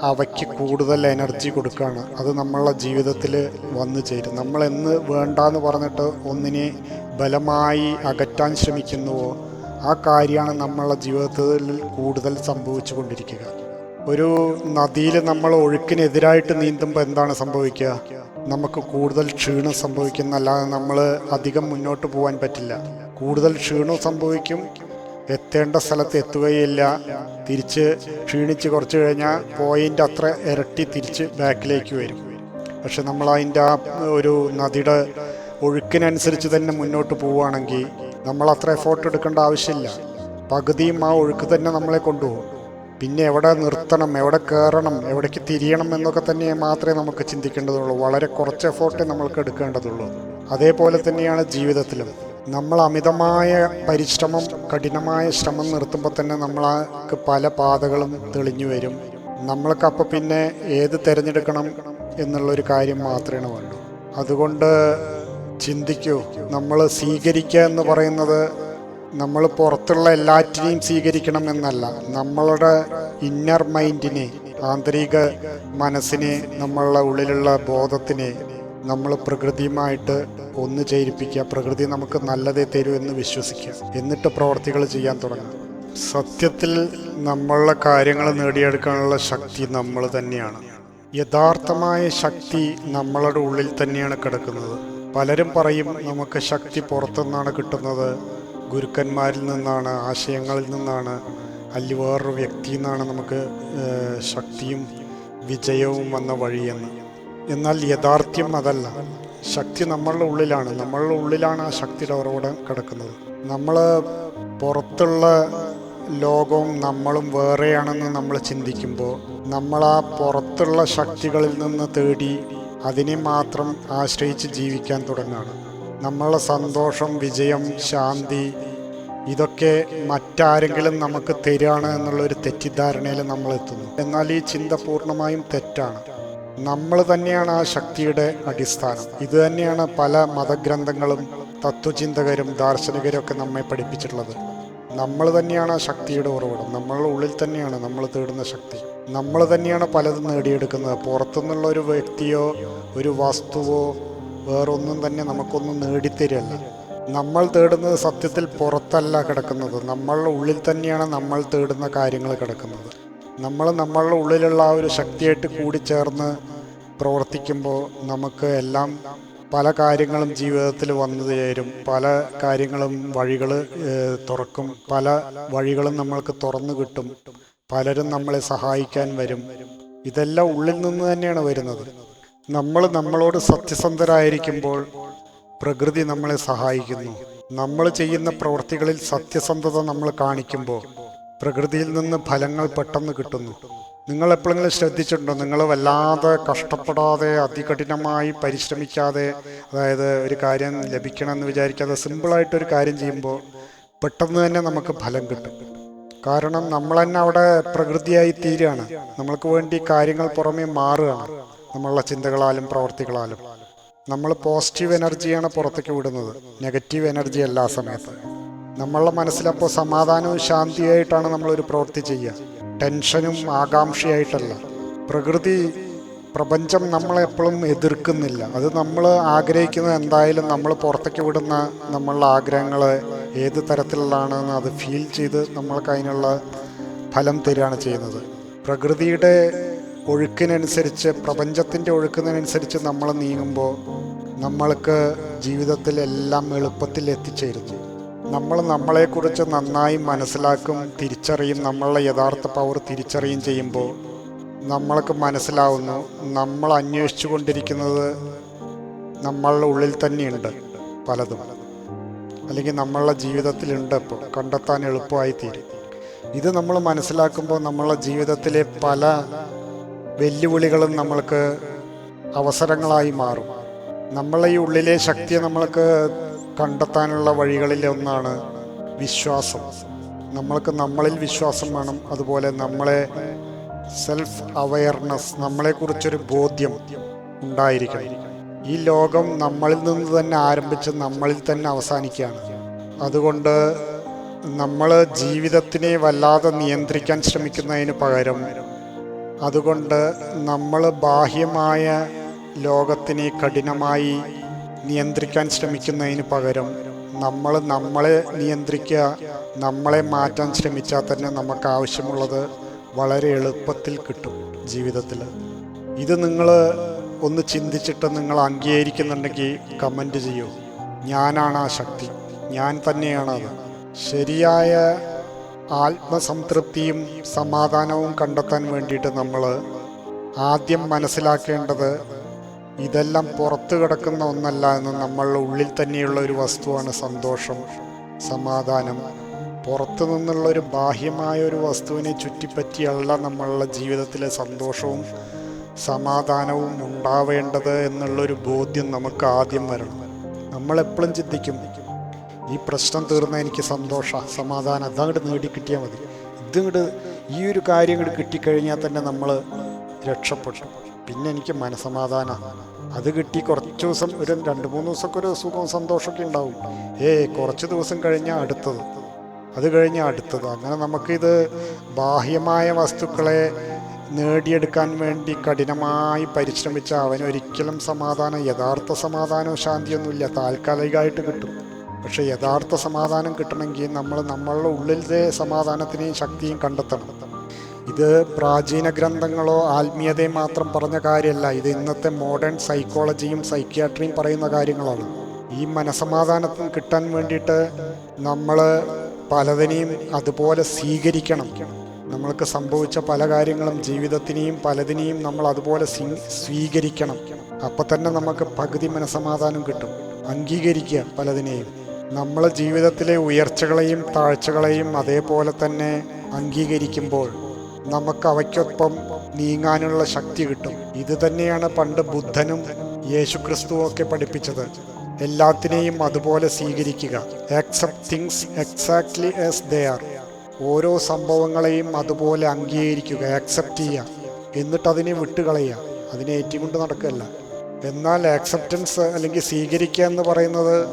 അവയ്ക്ക് കൂടുതൽ എനർജി കൊടുക്കുകയാണ്. അത് നമ്മളുടെ ജീവിതത്തിൽ വന്നു ചേരും. നമ്മൾ എന്ന് വേണ്ടാന്ന് പറഞ്ഞിട്ട് ഒന്നിനെ ബലമായി അകറ്റാൻ ശ്രമിക്കുന്നുവോ ആ കാര്യമാണ് നമ്മളുടെ ജീവിതത്തിൽ കൂടുതൽ സംഭവിച്ചു കൊണ്ടിരിക്കുക. ഒരു നദിയിൽ നമ്മൾ ഒഴുക്കിനെതിരായിട്ട് നീന്തുമ്പോൾ എന്താണ് സംഭവിക്കുക? നമുക്ക് കൂടുതൽ ക്ഷീണം സംഭവിക്കുന്നല്ലാതെ നമ്മൾ അധികം മുന്നോട്ട് പോകാൻ പറ്റില്ല. കൂടുതൽ ക്ഷീണം സംഭവിക്കും. എത്തേണ്ട സ്ഥലത്ത് എത്തുകയില്ല. തിരിച്ച് ക്ഷീണിച്ച് കുറച്ച് കഴിഞ്ഞാൽ പോയിന്റ് അത്ര ഇരട്ടി തിരിച്ച് ബാക്കിലേക്ക് വരും. പക്ഷെ നമ്മൾ അതിന്റെ ആ ഒരു നദിയുടെ ഒഴുക്കിനനുസരിച്ച് തന്നെ മുന്നോട്ട് പോവുകയാണെങ്കിൽ നമ്മൾ അത്ര എഫോർട്ട് എടുക്കേണ്ട ആവശ്യമില്ല. പകുതിയും ആ ഒഴുക്ക് തന്നെ നമ്മളെ കൊണ്ടുപോകും. പിന്നെ എവിടെ നിർത്തണം എവിടെ കയറണം എവിടേക്ക് തിരിയണം എന്നൊക്കെ തന്നെ മാത്രമേ നമുക്ക് ചിന്തിക്കേണ്ടതുള്ളൂ. വളരെ കുറച്ച് എഫോർട്ടേ നമ്മൾക്ക് എടുക്കേണ്ടതുള്ളൂ. അതേപോലെ തന്നെയാണ് ജീവിതത്തിലും. നമ്മൾ അമിതമായ പരിശ്രമം കഠിനമായ ശ്രമം നിർത്തുമ്പോൾ തന്നെ നമ്മൾക്ക് പല പാതകളും തെളിഞ്ഞു വരും. നമ്മൾക്ക് അപ്പോൾ പിന്നെ ഏത് തിരഞ്ഞെടുക്കണം എന്നുള്ളൊരു കാര്യം മാത്രമേ വേണ്ടൂ അതുകൊണ്ട് ചിന്തിക്കൂ നമ്മൾ സ്വീകരിക്കുക എന്ന് പറയുന്നത് നമ്മൾ പുറത്തുള്ള എല്ലാറ്റിനെയും സ്വീകരിക്കണം എന്നല്ല. നമ്മളുടെ ഇന്നർ മൈൻഡിനെ ആന്തരിക മനസ്സിനെ നമ്മളുടെ ഉള്ളിലുള്ള ബോധത്തിനെ നമ്മൾ പ്രകൃതിയുമായിട്ട് ഒന്ന് ചേരിപ്പിക്കുക. പ്രകൃതി നമുക്ക് നല്ലതേ തരൂ എന്ന് വിശ്വസിക്കുക. എന്നിട്ട് പ്രവർത്തികൾ ചെയ്യാൻ തുടങ്ങുക. സത്യത്തിൽ നമ്മളുടെ കാര്യങ്ങൾ നേടിയെടുക്കാനുള്ള ശക്തി നമ്മൾ തന്നെയാണ്. യഥാർത്ഥമായ ശക്തി നമ്മളുടെ ഉള്ളിൽ തന്നെയാണ് കിടക്കുന്നത്. പലരും പറയും നമുക്ക് ശക്തി പുറത്തുനിന്നാണ് കിട്ടുന്നത്. ഗുരുക്കന്മാരിൽ നിന്നാണ് ആശയങ്ങളിൽ നിന്നാണ് അല്ലെങ്കിൽ വേറൊരു വ്യക്തിയിൽ നിന്നാണ് നമുക്ക് ശക്തിയും വിജയവും വന്ന വഴിയെന്ന്. എന്നാൽ യഥാർത്ഥ്യം അതല്ല. ശക്തി നമ്മളുടെ ഉള്ളിലാണ്. നമ്മളുടെ ഉള്ളിലാണ് ആ ശക്തിയുടെ ഉറവിടം കിടക്കുന്നത്. നമ്മൾ പുറത്തുള്ള ലോകവും നമ്മളും വേറെയാണെന്ന് നമ്മൾ ചിന്തിക്കുമ്പോൾ നമ്മൾ ആ പുറത്തുള്ള ശക്തികളിൽ നിന്ന് തേടി അതിനെ മാത്രം ആശ്രയിച്ച് ജീവിക്കാൻ തുടങ്ങുകയാണ്. നമ്മളുടെ സന്തോഷം വിജയം ശാന്തി ഇതൊക്കെ മറ്റാരെങ്കിലും നമുക്ക് തരികയാണ് എന്നുള്ളൊരു തെറ്റിദ്ധാരണയിൽ നമ്മൾ എത്തുന്നു. എന്നാൽ ഈ ചിന്ത പൂർണമായും തെറ്റാണ്. നമ്മൾ തന്നെയാണ് ആ ശക്തിയുടെ അടിസ്ഥാനം. ഇത് തന്നെയാണ് പല മതഗ്രന്ഥങ്ങളും തത്വചിന്തകരും ദാർശനികരും ഒക്കെ നമ്മെ പഠിപ്പിച്ചിട്ടുള്ളത്. നമ്മൾ തന്നെയാണ് ആ ശക്തിയുടെ ഉറവിടം. നമ്മളുടെ ഉള്ളിൽ തന്നെയാണ് നമ്മൾ തേടുന്ന ശക്തി. നമ്മൾ തന്നെയാണ് പലതും നേടിയെടുക്കുന്നത്. പുറത്തുനിന്നുള്ള ഒരു വ്യക്തിയോ ഒരു വസ്തുവോ വേറൊന്നും തന്നെ നമുക്കൊന്നും നേടിത്തരില്ല നമ്മൾ തേടുന്നത് സത്യത്തിൽ പുറത്തല്ല കിടക്കുന്നത്. നമ്മളുടെ ഉള്ളിൽ തന്നെയാണ് നമ്മൾ തേടുന്ന കാര്യങ്ങൾ കിടക്കുന്നത്. നമ്മൾ നമ്മളുടെ ഉള്ളിലുള്ള ആ ഒരു ശക്തിയായിട്ട് കൂടിച്ചേർന്ന് പ്രവർത്തിക്കുമ്പോൾ നമുക്ക് എല്ലാം പല കാര്യങ്ങളും ജീവിതത്തിൽ വന്നു ചേരും. പല കാര്യങ്ങളും വഴികൾ തുറക്കും. പല വഴികളും നമ്മൾക്ക് തുറന്നു കിട്ടും. പലരും നമ്മളെ സഹായിക്കാൻ വരും. ഇതെല്ലാം ഉള്ളിൽ നിന്ന് തന്നെയാണ് വരുന്നത്. നമ്മൾ നമ്മളോട് സത്യസന്ധരായിരിക്കുമ്പോൾ പ്രകൃതി നമ്മളെ സഹായിക്കുന്നു. നമ്മൾ ചെയ്യുന്ന പ്രവൃത്തികളിൽ സത്യസന്ധത നമ്മൾ കാണിക്കുമ്പോൾ പ്രകൃതിയിൽ നിന്ന് ഫലങ്ങൾ പെട്ടെന്ന് കിട്ടുന്നു. നിങ്ങൾ എപ്പോഴെങ്കിലും ശ്രദ്ധിച്ചിട്ടുണ്ടോ? നിങ്ങൾ വല്ലാതെ കഷ്ടപ്പെടാതെ അതികഠിനമായി പരിശ്രമിക്കാതെ അതായത് ഒരു കാര്യം ലഭിക്കണമെന്ന് വിചാരിക്കാതെ സിമ്പിളായിട്ടൊരു കാര്യം ചെയ്യുമ്പോൾ പെട്ടെന്ന് തന്നെ നമുക്ക് ഫലം കിട്ടും. കാരണം നമ്മൾ തന്നെ അവിടെ പ്രകൃതിയായി തീരുകയാണ്. നമ്മൾക്ക് വേണ്ടി കാര്യങ്ങൾ പുറമേ മാറുകയാണ്. നമ്മളുടെ ചിന്തകളാലും പ്രവർത്തികളാലും. നമ്മൾ പോസിറ്റീവ് എനർജിയാണ് പുറത്തേക്ക് വിടുന്നത്. നെഗറ്റീവ് എനർജി എല്ലാ സമയത്തും. നമ്മളുടെ മനസ്സിലപ്പോൾ സമാധാനവും ശാന്തിയായിട്ടാണ് നമ്മളൊരു പ്രവൃത്തി ചെയ്യുക. ടെൻഷനും ആകാംക്ഷയായിട്ടല്ല. പ്രകൃതി പ്രപഞ്ചം നമ്മളെപ്പോഴും എതിർക്കുന്നില്ല. അത് നമ്മൾ ആഗ്രഹിക്കുന്നത് എന്തായാലും നമ്മൾ പുറത്തേക്ക് വിടുന്ന നമ്മളുടെ ആഗ്രഹങ്ങൾ ഏത് തരത്തിലുള്ളതാണെന്ന് അത് ഫീൽ ചെയ്ത് നമ്മൾക്ക് അതിനുള്ള ഫലം തരികയാണ് ചെയ്യുന്നത്. പ്രകൃതിയുടെ ഒഴുക്കിനനുസരിച്ച് പ്രപഞ്ചത്തിന്റെ ഒഴുക്കിനനുസരിച്ച് നമ്മൾ നീങ്ങുമ്പോൾ നമ്മൾക്ക് ജീവിതത്തിൽ എല്ലാം എളുപ്പത്തിൽ എത്തിച്ചേരുന്നു. നമ്മൾ നമ്മളെക്കുറിച്ച് നന്നായി മനസ്സിലാക്കും തിരിച്ചറിയും നമ്മളുടെ യഥാർത്ഥ പവർ തിരിച്ചറിയും ചെയ്യുമ്പോൾ നമ്മൾക്ക് മനസ്സിലാവുന്നു നമ്മൾ അന്വേഷിച്ചു കൊണ്ടിരിക്കുന്നത് നമ്മളുടെ ഉള്ളിൽ തന്നെയുണ്ട് പലതും. അല്ലെങ്കിൽ നമ്മളുടെ ജീവിതത്തിലുണ്ട് ഇപ്പോൾ കണ്ടെത്താൻ എളുപ്പമായി തീരും ഇത് നമ്മൾ മനസ്സിലാക്കുമ്പോൾ നമ്മളുടെ ജീവിതത്തിലെ പല വെല്ലുവിളികളും നമ്മൾക്ക് അവസരങ്ങളായി മാറും. നമ്മളെ ഈ ഉള്ളിലെ ശക്തിയെ നമ്മൾക്ക് കണ്ടെത്താനുള്ള വഴികളിൽ ഒന്നാണ് വിശ്വാസം. നമ്മൾക്ക് നമ്മളിൽ വിശ്വാസം വേണം. അതുപോലെ നമ്മളെ സെൽഫ് അവയർനെസ് നമ്മളെക്കുറിച്ചൊരു ബോധ്യം ഉണ്ടായിരിക്കണം. ഈ ലോകം നമ്മളിൽ നിന്ന് തന്നെ ആരംഭിച്ച് നമ്മളിൽ തന്നെ അവസാനിക്കുകയാണ്. അതുകൊണ്ട് നമ്മൾ ജീവിതത്തിനെ വല്ലാതെ നിയന്ത്രിക്കാൻ ശ്രമിക്കുന്നതിന് പകരം അതുകൊണ്ട് നമ്മൾ ബാഹ്യമായ ലോകത്തിനെ കഠിനമായി നിയന്ത്രിക്കാൻ ശ്രമിക്കുന്നതിന് പകരം നമ്മൾ നമ്മളെ നിയന്ത്രിക്കുക നമ്മളെ മാറ്റാൻ ശ്രമിച്ചാൽ തന്നെ നമുക്ക് ആവശ്യമുള്ളത് വളരെ എളുപ്പത്തിൽ കിട്ടും ജീവിതത്തിൽ. ഇത് നിങ്ങൾ ഒന്ന് ചിന്തിച്ചിട്ട് നിങ്ങൾ അംഗീകരിക്കുന്നുണ്ടെങ്കിൽ കമന്റ് ചെയ്യൂ. ഞാനാണ് ആ ശക്തി. ഞാൻ തന്നെയാണ് അത്. ശരിയായ ആത്മസംതൃപ്തിയും സമാധാനവും കണ്ടെത്താൻ വേണ്ടിയിട്ട് നമ്മൾ ആദ്യം മനസ്സിലാക്കേണ്ടത് ഇതെല്ലാം പുറത്തു കിടക്കുന്ന ഒന്നല്ല എന്ന് നമ്മളുടെ ഉള്ളിൽ തന്നെയുള്ള ഒരു വസ്തുവാണ് സന്തോഷം സമാധാനം. പുറത്തു നിന്നുള്ള ഒരു ബാഹ്യമായ ഒരു വസ്തുവിനെ ചുറ്റിപ്പറ്റിയല്ല നമ്മളുടെ ജീവിതത്തിലെ സന്തോഷവും സമാധാനവും ഉണ്ടാവേണ്ടത് എന്നുള്ളൊരു ബോധ്യം നമുക്ക് ആദ്യം വരണം. നമ്മളെപ്പോഴും ചിന്തിക്കും ഈ പ്രശ്നം തീർന്ന എനിക്ക് സന്തോഷ സമാധാനം അതങ്ങോട്ട് നേടിക്കിട്ടിയാൽ മതി. ഇതിങ്ങോട്ട് ഈ ഒരു കാര്യം ഇങ്ങോട്ട് കിട്ടിക്കഴിഞ്ഞാൽ തന്നെ നമ്മൾ രക്ഷപ്പെട്ടു. പിന്നെ എനിക്ക് മനസമാധാനം. അത് കിട്ടി കുറച്ച് ദിവസം ഒരു രണ്ട് മൂന്ന് ദിവസമൊക്കെ ഒരു സുഖവും സന്തോഷമൊക്കെ ഉണ്ടാവും. ഏ കുറച്ച് ദിവസം കഴിഞ്ഞാൽ അടുത്തത്. അത് കഴിഞ്ഞാൽ അടുത്തത്. അങ്ങനെ നമുക്കിത് ബാഹ്യമായ വസ്തുക്കളെ നേടിയെടുക്കാൻ വേണ്ടി കഠിനമായി പരിശ്രമിച്ച അവനൊരിക്കലും സമാധാനം യഥാർത്ഥ സമാധാനവും ശാന്തിയൊന്നുമില്ല. താൽക്കാലികമായിട്ട് കിട്ടും. പക്ഷേ യഥാർത്ഥ സമാധാനം കിട്ടണമെങ്കിൽ നമ്മൾ നമ്മളുടെ ഉള്ളിലത്തെ സമാധാനത്തിനെയും ശക്തിയും കണ്ടെത്തണം. ഇത് പ്രാചീന ഗ്രന്ഥങ്ങളോ ആത്മീയതയും മാത്രം പറഞ്ഞ കാര്യമല്ല. ഇത് ഇന്നത്തെ മോഡേൺ സൈക്കോളജിയും സൈക്യാട്രിയും പറയുന്ന കാര്യങ്ങളാണ്. ഈ മനസമാധാനത്തിന് കിട്ടാൻ വേണ്ടിയിട്ട് നമ്മൾ പലതിനെയും അതുപോലെ സ്വീകരിക്കണം. നമ്മൾക്ക് സംഭവിച്ച പല കാര്യങ്ങളും ജീവിതത്തിനെയും പലതിനെയും നമ്മൾ അതുപോലെ സ്വീകരിക്കണം. അപ്പം തന്നെ നമുക്ക് പകുതി മനസമാധാനം കിട്ടും. അംഗീകരിക്കുക പലതിനെയും. നമ്മൾ ജീവിതത്തിലെ ഉയർച്ചകളെയും താഴ്ചകളെയും അതേപോലെ തന്നെ അംഗീകരിക്കുമ്പോൾ നമുക്ക് അവയ്ക്കൊപ്പം നീങ്ങാനുള്ള ശക്തി കിട്ടും. ഇത് തന്നെയാണ് പണ്ട് ബുദ്ധനും യേശുക്രിസ്തുവും ഒക്കെ പഠിപ്പിച്ചത്. എല്ലാത്തിനെയും അതുപോലെ സ്വീകരിക്കുക. Accept things exactly as they are ഓരോ സംഭവങ്ങളെയും അതുപോലെ അംഗീകരിക്കുക. ആക്സെപ്റ്റ് ചെയ്യുക. എന്നിട്ട് അതിനെ വിട്ടുകളയുക. അതിനെ ഏറ്റുകൊണ്ട് നടക്കുകയല്ല. എന്നാൽ ആക്സെപ്റ്റൻസ് അല്ലെങ്കിൽ സ്വീകരിക്കുക എന്ന് പറയുന്നത്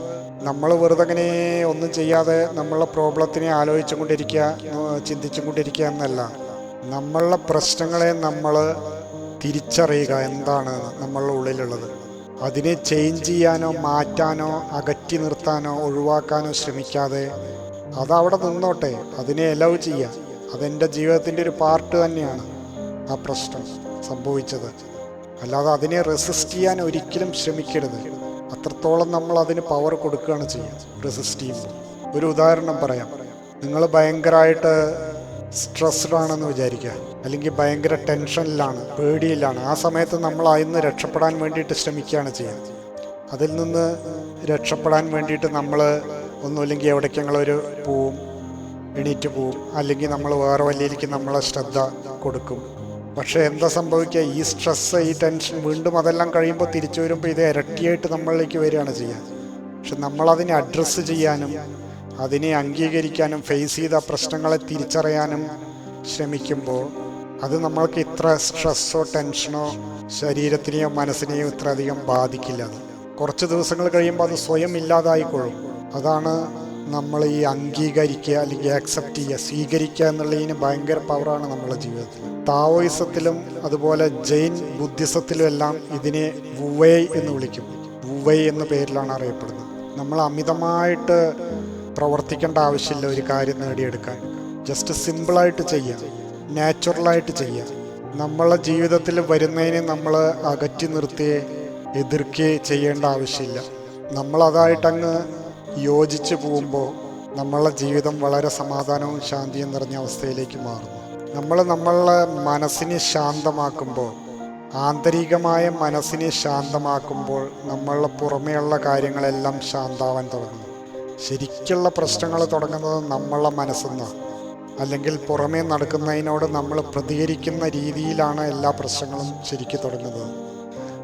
നമ്മൾ വെറുതെ അങ്ങനെ ഒന്നും ചെയ്യാതെ നമ്മളുടെ പ്രോബ്ലത്തിനെ ആലോചിച്ചും കൊണ്ടിരിക്കുക ചിന്തിച്ചും കൊണ്ടിരിക്കുക എന്നല്ല. നമ്മളുടെ പ്രശ്നങ്ങളെ നമ്മൾ തിരിച്ചറിയുക എന്താണ് നമ്മളുടെ ഉള്ളിലുള്ളത്. അതിനെ ചേഞ്ച് ചെയ്യാനോ മാറ്റാനോ അകറ്റി നിർത്താനോ ഒഴിവാക്കാനോ ശ്രമിക്കാതെ അതവിടെ നിന്നോട്ടെ അതിനെ എലവ് ചെയ്യുക അതെന്റെ ജീവിതത്തിന്റെ ഒരു പാർട്ട് തന്നെയാണ് ആ പ്രശ്നം സംഭവിച്ചത്. അല്ലാതെ അതിനെ റെസിസ്റ്റ് ചെയ്യാൻ ഒരിക്കലും ശ്രമിക്കരുത്. അത്രത്തോളം നമ്മൾ അതിന് പവർ കൊടുക്കുകയാണ് ചെയ്യുക റെസിസ്റ്റ് ചെയ്യുമ്പോൾ. ഒരു ഉദാഹരണം പറയാം. നിങ്ങൾ ഭയങ്കരമായിട്ട് സ്ട്രെസ്ഡ് ആണെന്ന് വിചാരിക്കുക. അല്ലെങ്കിൽ ഭയങ്കര ടെൻഷനിലാണ് പേടിയിലാണ്. ആ സമയത്ത് നമ്മൾ അതിൽ രക്ഷപ്പെടാൻ വേണ്ടിയിട്ട് ശ്രമിക്കുകയാണ് ചെയ്യുന്നത്. അതിൽ നിന്ന് രക്ഷപ്പെടാൻ വേണ്ടിയിട്ട് നമ്മൾ ഒന്നുമില്ലെങ്കിൽ എവിടേക്കെങ്കിലൊരു പോവും എണീറ്റ് പോവും. അല്ലെങ്കിൽ നമ്മൾ വേറെ വലിയിലേക്ക് നമ്മളെ ശ്രദ്ധ കൊടുക്കും. പക്ഷേ എന്താ സംഭവിക്കുക? ഈ സ്ട്രെസ്സ് ഈ ടെൻഷൻ വീണ്ടും അതെല്ലാം കഴിയുമ്പോൾ തിരിച്ചു വരുമ്പോൾ ഇത് ഇരട്ടിയായിട്ട് നമ്മളിലേക്ക് വരികയാണ് ചെയ്യുക. പക്ഷെ നമ്മളതിനെ അഡ്രസ്സ് ചെയ്യാനും അതിനെ അംഗീകരിക്കാനും ഫേസ് ചെയ്ത പ്രശ്നങ്ങളെ തിരിച്ചറിയാനും ശ്രമിക്കുമ്പോൾ അത് നമ്മൾക്ക് ഇത്ര സ്ട്രെസ്സോ ടെൻഷനോ ശരീരത്തിനെയോ മനസ്സിനെയോ ഇത്ര അധികം ബാധിക്കില്ല കുറച്ച് ദിവസങ്ങൾ കഴിയുമ്പോൾ അത് സ്വയം ഇല്ലാതായിക്കൊള്ളും അതാണ് നമ്മൾ ഈ അംഗീകരിക്കുക അല്ലെങ്കിൽ ആക്സെപ്റ്റ് ചെയ്യുക സ്വീകരിക്കുക എന്നുള്ളതിന് ഭയങ്കര പവറാണ് നമ്മുടെ ജീവിതത്തിൽ. താവോയിസത്തിലും അതുപോലെ ജെയിൻ ബുദ്ധിസത്തിലും എല്ലാം ഇതിനെ വുവേ എന്ന് വിളിക്കും. വുവൈ എന്ന പേരിലാണ് അറിയപ്പെടുന്നത്. നമ്മൾ അമിതമായിട്ട് പ്രവർത്തിക്കേണ്ട ആവശ്യമില്ല ഒരു കാര്യം നേടിയെടുക്കാൻ. ജസ്റ്റ് സിമ്പിളായിട്ട് ചെയ്യാം. നാച്ചുറലായിട്ട് ചെയ്യാം. നമ്മളെ ജീവിതത്തിൽ വരുന്നതിനെ നമ്മൾ അകറ്റി നിർത്തി എതിർക്കുകയെ ചെയ്യേണ്ട ആവശ്യമില്ല. നമ്മളതായിട്ടങ്ങ് യോജിച്ച് പോകുമ്പോൾ നമ്മളെ ജീവിതം വളരെ സമാധാനവും ശാന്തിയും നിറഞ്ഞ അവസ്ഥയിലേക്ക് മാറുന്നു. നമ്മൾ നമ്മളെ മനസ്സിനെ ശാന്തമാക്കുമ്പോൾ ആന്തരികമായ മനസ്സിനെ ശാന്തമാക്കുമ്പോൾ നമ്മളെ പുറമേയുള്ള കാര്യങ്ങളെല്ലാം ശാന്താവാൻ തുടങ്ങുന്നു. ശരിക്കുള്ള പ്രശ്നങ്ങൾ തുടങ്ങുന്നത് നമ്മളുടെ മനസ്സെന്ന്. അല്ലെങ്കിൽ പുറമേ നടക്കുന്നതിനോട് നമ്മൾ പ്രതികരിക്കുന്ന രീതിയിലാണ് എല്ലാ പ്രശ്നങ്ങളും ശരിക്കും തുടങ്ങുന്നത്.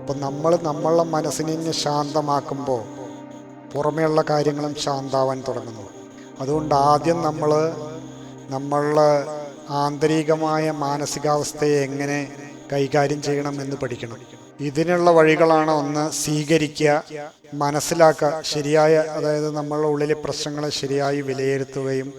അപ്പം നമ്മൾ നമ്മളെ മനസ്സിനെ ശാന്തമാക്കുമ്പോൾ പുറമേയുള്ള കാര്യങ്ങളും ശാന്താവാൻ തുടങ്ങുന്നു. അതുകൊണ്ട് ആദ്യം നമ്മൾ നമ്മളുടെ ആന്തരികമായ മാനസികാവസ്ഥയെ എങ്ങനെ കൈകാര്യം ചെയ്യണം എന്ന് പഠിക്കണം. ഇതിനുള്ള വഴികളാണ് ഒന്ന് സ്വീകരിക്കുക മനസ്സിലാക്കുക. ശരിയായ അതായത് നമ്മളുടെ ഉള്ളിലെ പ്രശ്നങ്ങളെ ശരിയായി വിലയിരുത്തുകയും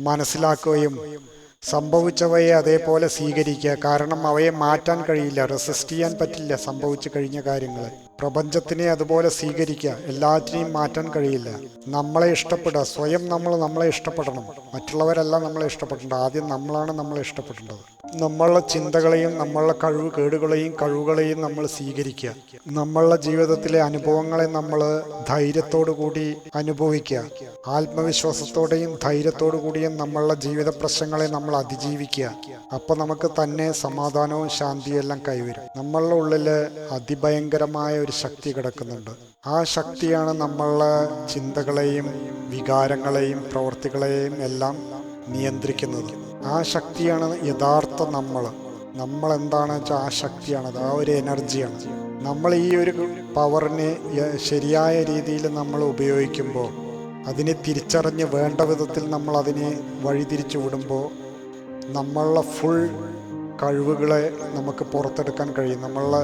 മനസ്സിലാക്കുകയും സംഭവിച്ചവയെ അതേപോലെ സ്വീകരിക്കുക. കാരണം അവയെ മാറ്റാൻ കഴിയില്ല റെസിസ്റ്റ് ചെയ്യാൻ പറ്റില്ല സംഭവിച്ചു കഴിഞ്ഞ കാര്യങ്ങളെ. പ്രപഞ്ചത്തിനെ അതുപോലെ സ്വീകരിക്കുക എല്ലാറ്റിനെയും മാറ്റാൻ കഴിയില്ല. നമ്മളെ ഇഷ്ടപ്പെടുക സ്വയം നമ്മൾ നമ്മളെ ഇഷ്ടപ്പെടണം. മറ്റുള്ളവരല്ല നമ്മളെ ഇഷ്ടപ്പെടേണ്ടത് ആദ്യം നമ്മളാണ് നമ്മളെ ഇഷ്ടപ്പെടേണ്ടത്. നമ്മളുടെ ചിന്തകളെയും നമ്മളുടെ കഴിവ് കേടുകളെയും കഴിവുകളെയും നമ്മൾ സ്വീകരിക്കുക. നമ്മളുടെ ജീവിതത്തിലെ അനുഭവങ്ങളെ നമ്മൾ ധൈര്യത്തോടു കൂടി അനുഭവിക്കുക. ആത്മവിശ്വാസത്തോടെയും ധൈര്യത്തോടു കൂടിയും നമ്മളുടെ ജീവിത പ്രശ്നങ്ങളെ നമ്മൾ അതിജീവിക്കുക. അപ്പൊ നമുക്ക് തന്നെ സമാധാനവും ശാന്തിയും എല്ലാം കൈവരും. നമ്മളുടെ ഉള്ളിൽ അതിഭയങ്കരമായ ഒരു ശക്തി കിടക്കുന്നുണ്ട്. ആ ശക്തിയാണ് നമ്മളുടെ ചിന്തകളെയും വികാരങ്ങളെയും പ്രവൃത്തികളെയും എല്ലാം നിയന്ത്രിക്കുന്നത്. ആ ശക്തിയാണ് യഥാർത്ഥ നമ്മൾ നമ്മൾ എന്താണ് വെച്ചാൽ ആ ശക്തിയാണത് ആ ഒരു എനർജിയാണ്. നമ്മൾ ഈ ഒരു പവറിനെ ശരിയായ രീതിയിൽ നമ്മൾ ഉപയോഗിക്കുമ്പോൾ അതിനെ തിരിച്ചറിഞ്ഞ് വേണ്ട വിധത്തിൽ നമ്മൾ അതിനെ വഴിതിരിച്ചു വിടുമ്പോൾ നമ്മളുടെ ഫുൾ കഴിവുകളെ നമുക്ക് പുറത്തെടുക്കാൻ കഴിയും. നമ്മളുടെ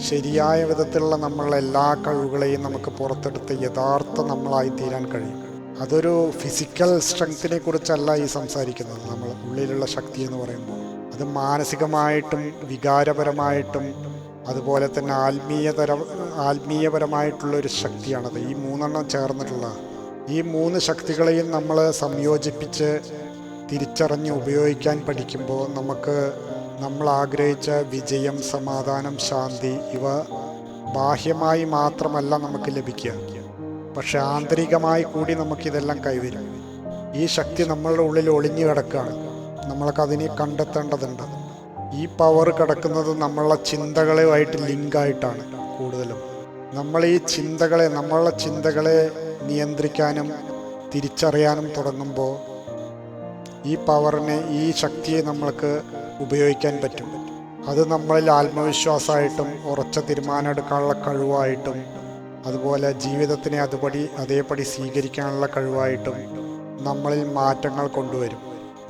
ശരിയായ വിധത്തിലുള്ള നമ്മളുടെ എല്ലാ കഴിവുകളെയും നമുക്ക് പുറത്തെടുത്ത് യഥാർത്ഥ നമ്മളായി തീരാൻ കഴിയും. അതൊരു ഫിസിക്കൽ സ്ട്രെങ്ത്തിനെ കുറിച്ചല്ല ഈ സംസാരിക്കുന്നത്. നമ്മൾ ഉള്ളിലുള്ള ശക്തി എന്ന് പറയുമ്പോൾ അത് മാനസികമായിട്ടും വികാരപരമായിട്ടും അതുപോലെ തന്നെ ആത്മീയതര ആത്മീയപരമായിട്ടുള്ള ഒരു ശക്തിയാണത്. ഈ മൂന്നെണ്ണം ചേർന്നിട്ടുള്ള ഈ മൂന്ന് ശക്തികളെയും നമ്മൾ സംയോജിപ്പിച്ച് തിരിച്ചറിഞ്ഞ് ഉപയോഗിക്കാൻ പഠിക്കുമ്പോൾ നമുക്ക് നമ്മൾ ആഗ്രഹിച്ച വിജയം സമാധാനം ശാന്തി ഇവ ബാഹ്യമായി മാത്രമല്ല നമുക്ക് ലഭിക്കുക. പക്ഷെ ആന്തരികമായി കൂടി നമുക്കിതെല്ലാം കൈവരും. ഈ ശക്തി നമ്മളുടെ ഉള്ളിൽ ഒളിഞ്ഞു കിടക്കുകയാണ്. നമ്മൾക്കതിനെ കണ്ടെത്തേണ്ടതുണ്ട്. ഈ പവർ കിടക്കുന്നത് നമ്മളുടെ ചിന്തകളുമായിട്ട് ലിങ്കായിട്ടാണ് കൂടുതലും. നമ്മൾ ഈ ചിന്തകളെ നമ്മളുടെ ചിന്തകളെ നിയന്ത്രിക്കാനും തിരിച്ചറിയാനും തുടങ്ങുമ്പോൾ ഈ പവറിനെ ഈ ശക്തിയെ നമ്മൾക്ക് ഉപയോഗിക്കാൻ പറ്റും. അത് നമ്മളിൽ ആത്മവിശ്വാസമായിട്ടും ഉറച്ച തീരുമാനം എടുക്കാനുള്ള കഴിവായിട്ടും അതുപോലെ ജീവിതത്തിനെ അതുപടി അതേപടി സ്വീകരിക്കാനുള്ള കഴിവായിട്ടും നമ്മളിൽ മാറ്റങ്ങൾ കൊണ്ടുവരും.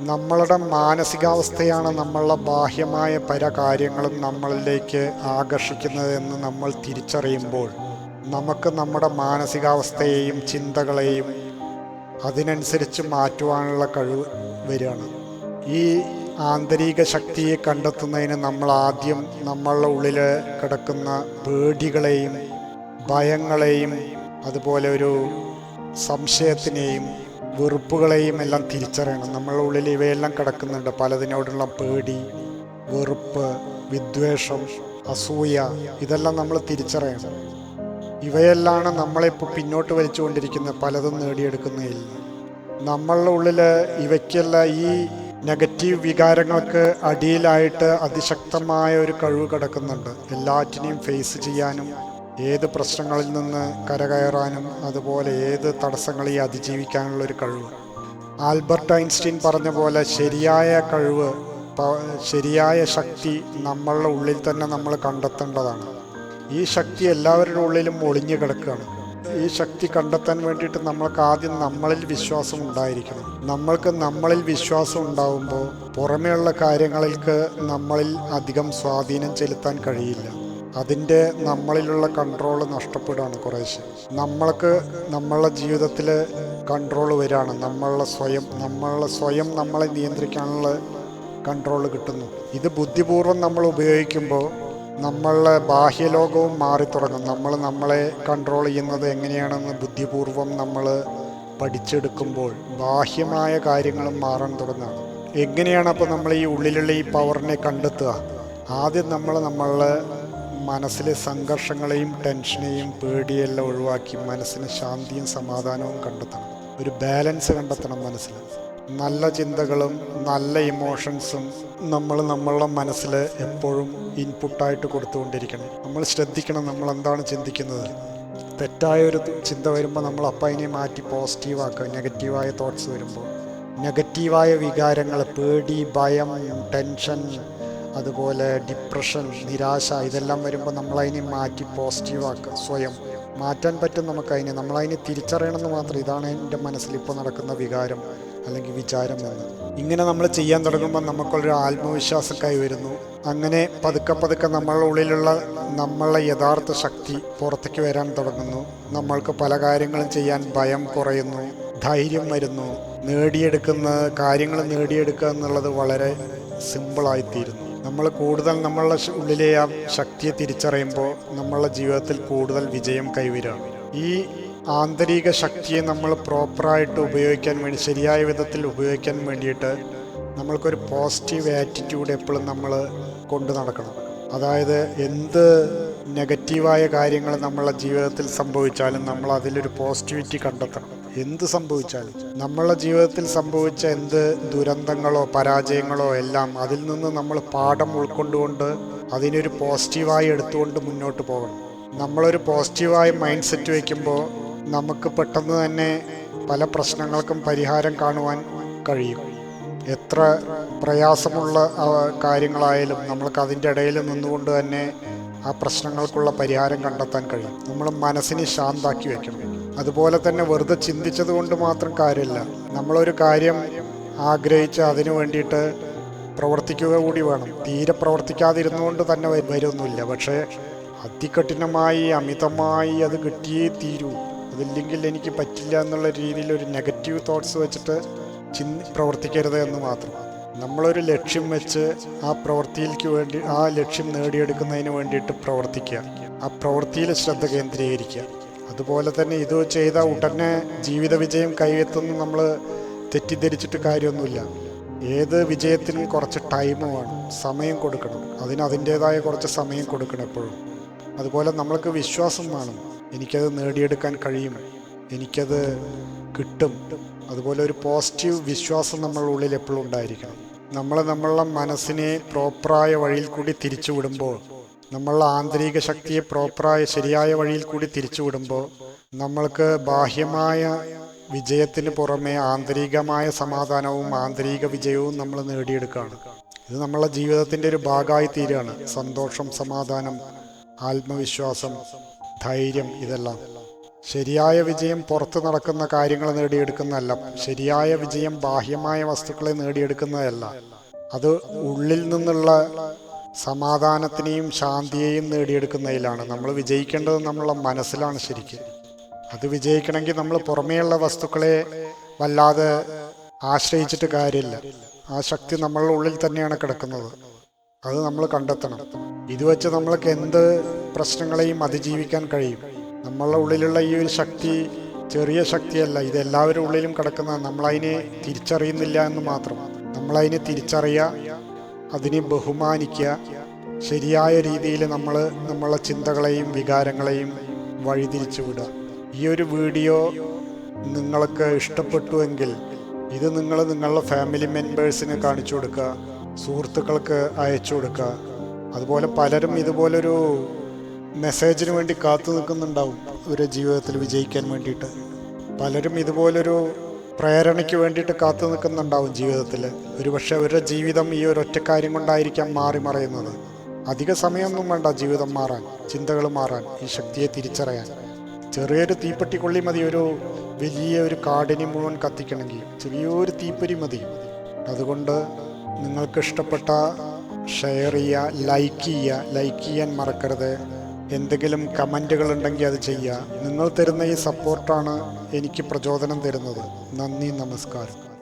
നമ്മളുടെ മാനസികാവസ്ഥയാണ് നമ്മളുടെ ബാഹ്യമായ പല കാര്യങ്ങളും നമ്മളിലേക്ക് ആകർഷിക്കുന്നതെന്ന് നമ്മൾ തിരിച്ചറിയുമ്പോൾ നമുക്ക് നമ്മുടെ മാനസികാവസ്ഥയെയും ചിന്തകളെയും അതിനനുസരിച്ച് മാറ്റുവാനുള്ള കഴിവ് വരികയാണ്. ഈ ആന്തരിക ശക്തിയെ കണ്ടെത്തുന്നതിന് നമ്മൾ ആദ്യം നമ്മളുടെ ഉള്ളിൽ കിടക്കുന്ന പേടികളെയും ഭയങ്ങളെയും അതുപോലെ ഒരു സംശയത്തിനെയും വെറുപ്പുകളെയും എല്ലാം തിരിച്ചറിയണം. നമ്മളുടെ ഉള്ളിൽ ഇവയെല്ലാം കിടക്കുന്നുണ്ട്. പലതിനോടുള്ള പേടി വെറുപ്പ് വിദ്വേഷം അസൂയ ഇതെല്ലാം നമ്മൾ തിരിച്ചറിയണം. ഇവയെല്ലാണ് നമ്മളിപ്പോൾ പിന്നോട്ട് വലിച്ചുകൊണ്ടിരിക്കുന്നത് പലതും നേടിയെടുക്കുന്നതിൽ. നമ്മളുടെ ഉള്ളിൽ ഇവയ്ക്കെല്ലാം ഈ നെഗറ്റീവ് വികാരങ്ങൾക്ക് അടിയിലായിട്ട് അതിശക്തമായ ഒരു കഴിവ് കിടക്കുന്നുണ്ട്. എല്ലാറ്റിനെയും ഫേസ് ചെയ്യാനും ഏത് പ്രശ്നങ്ങളിൽ നിന്ന് കരകയറാനും അതുപോലെ ഏത് തടസ്സങ്ങളെയും അതിജീവിക്കാനുള്ള ഒരു കഴിവ്. ആൽബർട്ട് ഐൻസ്റ്റീൻ പറഞ്ഞ പോലെ ശരിയായ കഴിവ് ശരിയായ ശക്തി നമ്മളുടെ ഉള്ളിൽ തന്നെ നമ്മൾ കണ്ടെത്തേണ്ടതാണ്. ഈ ശക്തി എല്ലാവരുടെ ഉള്ളിലും ഒളിഞ്ഞു കിടക്കുകയാണ്. ഈ ശക്തി കണ്ടെത്താൻ വേണ്ടിയിട്ട് നമ്മൾക്ക് ആദ്യം നമ്മളിൽ വിശ്വാസം ഉണ്ടായിരിക്കണം. നമ്മൾക്ക് നമ്മളിൽ വിശ്വാസം ഉണ്ടാവുമ്പോൾ പുറമേയുള്ള കാര്യങ്ങൾക്ക് നമ്മളിൽ അധികം സ്വാധീനം ചെലുത്താൻ കഴിയില്ല. അതിന്റെ നമ്മളിലുള്ള കൺട്രോൾ നഷ്ടപ്പെടുകയാണ് കുറേശ്ശെ. നമ്മൾക്ക് നമ്മളുടെ ജീവിതത്തിൽ കൺട്രോൾ വരികയാണ്. നമ്മളുടെ സ്വയം നമ്മളുടെ സ്വയം നമ്മളെ നിയന്ത്രിക്കാനുള്ള കൺട്രോൾ കിട്ടുന്നു. ഇത് ബുദ്ധിപൂർവം നമ്മൾ ഉപയോഗിക്കുമ്പോൾ നമ്മളുടെ ബാഹ്യലോകവും മാറി തുടങ്ങും. നമ്മൾ നമ്മളെ കൺട്രോൾ ചെയ്യുന്നത് എങ്ങനെയാണെന്ന് ബുദ്ധിപൂർവം നമ്മൾ പഠിച്ചെടുക്കുമ്പോൾ ബാഹ്യമായ കാര്യങ്ങളും മാറാൻ തുടങ്ങുകയാണ്. എങ്ങനെയാണ് അപ്പോൾ നമ്മൾ ഈ ഉള്ളിലുള്ള ഈ പവറിനെ കണ്ടെത്തുക? ആദ്യം നമ്മൾ നമ്മളുടെ മനസ്സിലെ സംഘർഷങ്ങളെയും ടെൻഷനെയും പേടിയെല്ലാം ഒഴിവാക്കി മനസ്സിന് ശാന്തിയും സമാധാനവും കണ്ടെത്തണം. ഒരു ബാലൻസ് കണ്ടെത്തണം മനസ്സിൽ. നല്ല ചിന്തകളും നല്ല ഇമോഷൻസും നമ്മൾ നമ്മളുടെ മനസ്സിൽ എപ്പോഴും ഇൻപുട്ടായിട്ട് കൊടുത്തുകൊണ്ടിരിക്കണം. നമ്മൾ ശ്രദ്ധിക്കണം നമ്മൾ എന്താണ് ചിന്തിക്കുന്നത്. തെറ്റായ ഒരു ചിന്ത വരുമ്പോൾ നമ്മൾ അപ്പം അതിനെ മാറ്റി പോസിറ്റീവാക്കുക നെഗറ്റീവായ തോട്ട്സ് വരുമ്പോൾ നെഗറ്റീവായ വികാരങ്ങൾ പേടി ഭയം ടെൻഷൻ അതുപോലെ ഡിപ്രഷൻ നിരാശ ഇതെല്ലാം വരുമ്പോൾ നമ്മളതിനെ മാറ്റി പോസിറ്റീവാക്കുക സ്വയം. മാറ്റാൻ പറ്റും നമുക്കതിനെ. നമ്മളതിനെ തിരിച്ചറിയണമെന്ന് മാത്രം ഇതാണ് എന്റെ മനസ്സിൽ ഇപ്പോൾ നടക്കുന്ന വികാരം. അല്ലെങ്കിൽ വിചാരം എന്ന് ഇങ്ങനെ നമ്മൾ ചെയ്യാൻ തുടങ്ങുമ്പോൾ നമുക്കുള്ളൊരു ആത്മവിശ്വാസം വരുന്നു. അങ്ങനെ പതുക്കെ പതുക്കെ നമ്മളുടെ ഉള്ളിലുള്ള നമ്മളെ യഥാർത്ഥ ശക്തി പുറത്തേക്ക് വരാൻ തുടങ്ങുന്നു. നമ്മൾക്ക് പല കാര്യങ്ങളും ചെയ്യാൻ ഭയം കുറയുന്നു ധൈര്യം വരുന്നു. നേടിയെടുക്കുന്ന കാര്യങ്ങൾ നേടിയെടുക്കുക എന്നുള്ളത് വളരെ സിമ്പിളായിത്തീരുന്നു നമ്മൾ കൂടുതൽ നമ്മളുടെ ഉള്ളിലെ ആ ശക്തിയെ തിരിച്ചറിയുമ്പോൾ നമ്മളുടെ ജീവിതത്തിൽ കൂടുതൽ വിജയം കൈവരാണ് ഈ ആന്തരിക ശക്തിയെ നമ്മൾ പ്രോപ്പറായിട്ട് ഉപയോഗിക്കാൻ വേണ്ടി ശരിയായ വിധത്തിൽ ഉപയോഗിക്കാൻ വേണ്ടിയിട്ട് നമ്മൾക്കൊരു പോസിറ്റീവ് ആറ്റിറ്റ്യൂഡ് എപ്പോഴും നമ്മൾ കൊണ്ടു നടക്കണം. അതായത് എന്ത് നെഗറ്റീവായ കാര്യങ്ങൾ നമ്മളെ ജീവിതത്തിൽ സംഭവിച്ചാലും നമ്മൾ അതിലൊരു പോസിറ്റിവിറ്റി കണ്ടെത്തണം. എന്ത് സംഭവിച്ചാലും. നമ്മളെ ജീവിതത്തിൽ സംഭവിച്ച എന്ത് ദുരന്തങ്ങളോ പരാജയങ്ങളോ എല്ലാം അതിൽ നിന്ന് നമ്മൾ പാഠം ഉൾക്കൊണ്ടുകൊണ്ട് അതിനൊരു പോസിറ്റീവായി എടുത്തുകൊണ്ട് മുന്നോട്ട് പോകണം. നമ്മളൊരു പോസിറ്റീവായ മൈൻഡ് സെറ്റ് വയ്ക്കുമ്പോൾ നമുക്ക് പെട്ടെന്ന് തന്നെ പല പ്രശ്നങ്ങൾക്കും പരിഹാരം കാണുവാൻ കഴിയും. എത്ര പ്രയാസമുള്ള കാര്യങ്ങളായാലും നമ്മൾക്ക് അതിന്റെ ഇടയിൽ നിന്നുകൊണ്ട് തന്നെ ആ പ്രശ്നങ്ങൾക്കുള്ള പരിഹാരം കണ്ടെത്താൻ കഴിയും. നമ്മൾ മനസ്സിനെ ശാന്താക്കി വയ്ക്കണം. അതുപോലെ തന്നെ വെറുതെ ചിന്തിച്ചത് കൊണ്ട് മാത്രം കാര്യമില്ല. നമ്മളൊരു കാര്യം ആഗ്രഹിച്ച് അതിനു വേണ്ടിയിട്ട് പ്രവർത്തിക്കുക കൂടി വേണം. തീരെ പ്രവർത്തിക്കാതിരുന്നുകൊണ്ട് തന്നെ വരുന്നില്ല. പക്ഷേ അതികഠിനമായി അമിതമായി അത് കിട്ടിയേ തീരൂ. അതില്ലെങ്കിൽ എനിക്ക് പറ്റില്ല എന്നുള്ള രീതിയിൽ ഒരു നെഗറ്റീവ് തോട്ട്സ് വെച്ചിട്ട് ചിന്തി പ്രവർത്തിക്കരുത് എന്ന് മാത്രം. നമ്മളൊരു ലക്ഷ്യം വെച്ച് ആ പ്രവൃത്തിയിലേക്ക് വേണ്ടി ആ ലക്ഷ്യം നേടിയെടുക്കുന്നതിന് വേണ്ടിയിട്ട് പ്രവർത്തിക്കുക. ആ പ്രവൃത്തിയിൽ ശ്രദ്ധ കേന്ദ്രീകരിക്കുക. അതുപോലെ തന്നെ ഇത് ചെയ്ത ഉടനെ ജീവിത വിജയം കൈവെത്തുന്ന നമ്മൾ തെറ്റിദ്ധരിച്ചിട്ട് കാര്യമൊന്നുമില്ല. ഏത് വിജയത്തിനും കുറച്ച് ടൈം വേണം സമയം കൊടുക്കണം. അതിന് അതിന്റേതായ കുറച്ച് സമയം കൊടുക്കണം എപ്പോഴും. അതുപോലെ നമ്മൾക്ക് വിശ്വാസം വേണം. എനിക്കത് നേടിയെടുക്കാൻ കഴിയും. എനിക്കത് കിട്ടും. അതുപോലെ ഒരു പോസിറ്റീവ് വിശ്വാസം നമ്മളുടെ ഉള്ളിൽ എപ്പോഴും ഉണ്ടായിരിക്കണം. നമ്മൾ നമ്മളുടെ മനസ്സിനെ പ്രോപ്പറായ വഴിയിൽ കൂടി തിരിച്ചു വിടുമ്പോൾ നമ്മളുടെ ആന്തരിക ശക്തിയെ പ്രോപ്പറായ ശരിയായ വഴിയിൽ കൂടി തിരിച്ചു വിടുമ്പോൾ നമ്മൾക്ക് ബാഹ്യമായ വിജയത്തിന് പുറമെ ആന്തരികമായ സമാധാനവും ആന്തരിക വിജയവും നമ്മൾ നേടിയെടുക്കുകയാണ്. ഇത് നമ്മളെ ജീവിതത്തിന്റെ ഒരു ഭാഗമായി തീരുകയാണ്. സന്തോഷം സമാധാനം ആത്മവിശ്വാസം. ധൈര്യം ഇതെല്ലാം. ശരിയായ വിജയം പുറത്ത് നടക്കുന്ന കാര്യങ്ങൾ നേടിയെടുക്കുന്നതല്ല. ശരിയായ വിജയം ബാഹ്യമായ വസ്തുക്കളെ നേടിയെടുക്കുന്നതല്ല. അത് ഉള്ളിൽ നിന്നുള്ള സമാധാനത്തിനെയും ശാന്തിയെയും നേടിയെടുക്കുന്നതിലാണ്. നമ്മൾ വിജയിക്കേണ്ടത് നമ്മളുടെ മനസ്സിലാണ് ശരിക്കും. അത് വിജയിക്കണമെങ്കിൽ നമ്മൾ പുറമേയുള്ള വസ്തുക്കളെ വല്ലാതെ ആശ്രയിച്ചിട്ട് കാര്യമില്ല. ആ ശക്തി നമ്മളുടെ ഉള്ളിൽ തന്നെയാണ് കിടക്കുന്നത്. അത് നമ്മൾ കണ്ടെത്തണം. ഇത് വെച്ച് നമ്മൾക്ക് എന്ത് പ്രശ്നങ്ങളെയും അതിജീവിക്കാൻ കഴിയും. നമ്മളുടെ ഉള്ളിലുള്ള ഈ ഒരു ശക്തി ചെറിയ ശക്തിയല്ല. ഇത് എല്ലാവരുടെ ഉള്ളിലും കിടക്കുന്ന നമ്മളതിനെ തിരിച്ചറിയുന്നില്ല എന്ന് മാത്രം. നമ്മളതിനെ തിരിച്ചറിയുക അതിനെ ബഹുമാനിക്കുക ശരിയായ രീതിയിൽ നമ്മൾ നമ്മളെ ചിന്തകളെയും വികാരങ്ങളെയും വഴിതിരിച്ചു വിടുക. ഈ ഒരു വീഡിയോ നിങ്ങൾക്ക് ഇഷ്ടപ്പെട്ടുവെങ്കിൽ ഇത് നിങ്ങൾ നിങ്ങളുടെ ഫാമിലി മെമ്പേഴ്സിന് കാണിച്ചു കൊടുക്കുക. സുഹൃത്തുക്കൾക്ക് അയച്ചു കൊടുക്കുക. അതുപോലെ പലരും ഇതുപോലൊരു മെസ്സേജിന് വേണ്ടി കാത്തു നിൽക്കുന്നുണ്ടാവും. ഒരു ജീവിതത്തിൽ വിജയിക്കാൻ വേണ്ടിയിട്ട്. പലരും ഇതുപോലൊരു പ്രേരണയ്ക്ക് വേണ്ടിയിട്ട് കാത്തു നിൽക്കുന്നുണ്ടാവും ജീവിതത്തിൽ ഒരുപക്ഷെ അവരുടെ ജീവിതം ഈ ഒരു ഒറ്റ കാര്യം കൊണ്ടായിരിക്കാം മാറി മറയുന്നത്. അധിക സമയമൊന്നും വേണ്ട ജീവിതം മാറാൻ ചിന്തകൾ മാറാൻ ഈ ശക്തിയെ തിരിച്ചറിയാൻ. ചെറിയൊരു തീപ്പെട്ടി കൊള്ളി മതി ഒരു വലിയ ഒരു കാടിനെ മുഴുവൻ കത്തിക്കണമെങ്കിൽ. ചെറിയൊരു തീപ്പൊരി മതി. അതുകൊണ്ട് നിങ്ങൾക്ക് ഇഷ്ടപ്പെട്ട ഷെയർ ചെയ്യുക ലൈക്ക് ചെയ്യുക ലൈക്ക് ചെയ്യാൻ മറക്കരുത്. എന്തെങ്കിലും കമന്റുകൾ ഉണ്ടെങ്കിൽ അത് ചെയ്യുക. നിങ്ങൾ തരുന്ന ഈ സപ്പോർട്ടാണ് എനിക്ക് പ്രചോദനം തരുന്നത്. നന്ദി നമസ്കാരം.